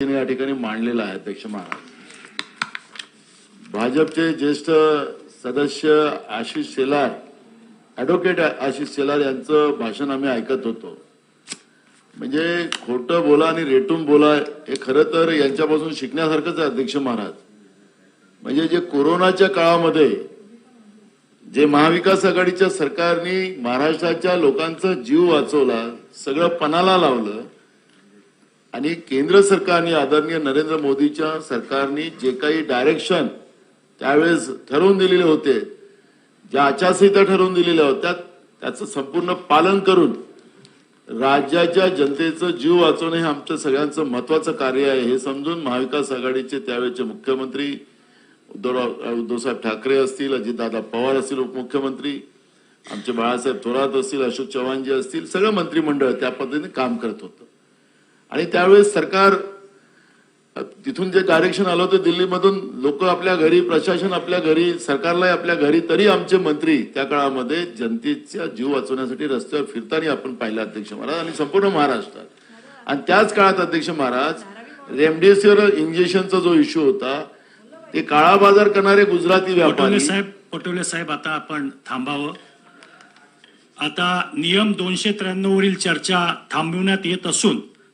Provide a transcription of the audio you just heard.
या ठिकाणी मांडलेला आहे अध्यक्ष महाराज. भाजपचे ज्येष्ठ सदस्य आशिष शेलार ऍडव्होकेट आशिष शेलार यांचं भाषण आम्ही ऐकत होतो. म्हणजे खोटं बोला आणि रेटून बोला हे खरं तर यांच्यापासून शिकण्यासारखंच आहे अध्यक्ष महाराज. म्हणजे जे कोरोनाच्या काळामध्ये जे महाविकास आघाडीच्या सरकारने महाराष्ट्राच्या लोकांचा जीव वाचवला सगळं पणाला लावलं आणि केंद्र सरकारने आदरणीय नरेंद्र मोदीच्या सरकारने जे काही डायरेक्शन त्यावेळेस ठरवून दिलेले होते ज्या आचारसंहिता ठरवून दिलेल्या होत्या त्याचं संपूर्ण पालन करून राज्याच्या जनतेचं जीव वाचवणं हे आमचं सगळ्यांचं महत्वाचं कार्य आहे. हे समजून महाविकास आघाडीचे त्यावेळेचे मुख्यमंत्री उद्धवराव उद्धवसाहेब ठाकरे असतील अजितदादा पवार असतील उपमुख्यमंत्री आमचे बाळासाहेब थोरात असतील अशोक चव्हाणजी असतील सगळं मंत्रिमंडळ त्या पद्धतीने काम करत होतं. आणि त्यावेळेस सरकार तिथून जे डायरेक्शन आलं होतं दिल्लीमधून लोक आपल्या घरी प्रशासन आपल्या घरी सरकारलाही आपल्या घरी तरी आमचे मंत्री त्या काळामध्ये जनतेचा जीव वाचवण्यासाठी रस्त्यावर फिरताना आपण पाहिलं अध्यक्ष महाराज आणि संपूर्ण महाराष्ट्रात. आणि त्याच काळात अध्यक्ष महाराज रेमडेसिवीर इंजेक्शनचा जो इश्यू होता ते काळा बाजार करणारे गुजराती व्यापारी साहेब पटोले साहेब आता आपण थांबावं. आता नियम दोनशे त्र्याण्णव वरील चर्चा थांबवण्यात येत असून